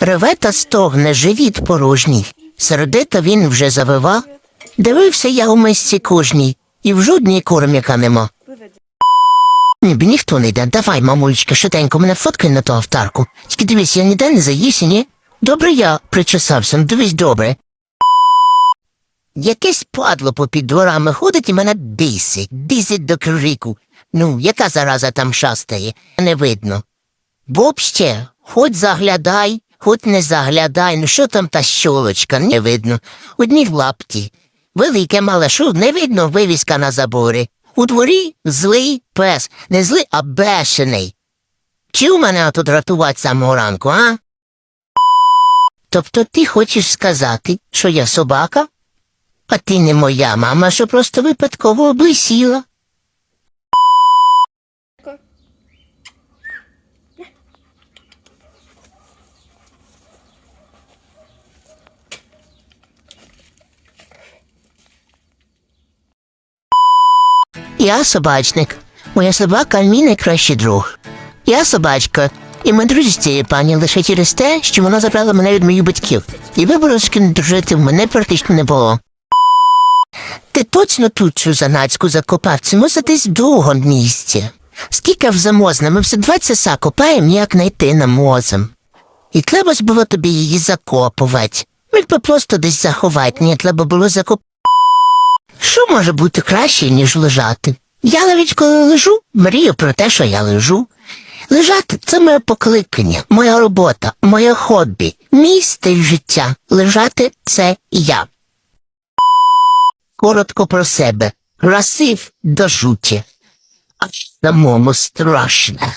Реве та стогне, живіт порожній. Сердито він вже завива. Дивився я у мисці кожній, і в жодній кормяка нема. Ніби ніхто не йде. Давай, мамулечка, швиденько мене фоткай на ту автарку. Тільки дивись, я ніде не заївся, ні? Добре я причесався, ну дивись добре. Якесь падло попід дворами ходить і мене бісить, бісить до крику. Ну, яка зараза там шастає, не видно. Боб ще, хоч заглядай, хоч не заглядай, ну що там та щолочка, не видно. Одні лапті. Велике мале що, не видно вивіска на заборі. У дворі злий пес, не злий, а бешений. Чи у мене тут рятувати самого ранку, а? Тобто ти хочеш сказати, що я собака? А ти не моя мама, що просто випадково облисіла. Я собачник. Моя собака мій найкращий друг. Я собачка, і ми друзі з цією пані лише через те, що вона забрала мене від моїх батьків, і вибору з ким дружити в мене практично не було. Ти точно тут цю занацьку закопав, це мусить десь в другому місці. Скільки в замозна, ми все два часа копаємо, як знайти намозом. І треба ж було тобі її закопувати. Міг би просто десь заховати, ні, треба було закопати. Що може бути краще, ніж лежати? Я навіть коли лежу, мрію про те, що я лежу. Лежати це моє покликання, моя робота, моє хобі, мій стиль життя. Лежати це я. Коротко про себе. Красив до жуті. Аж самому страшно.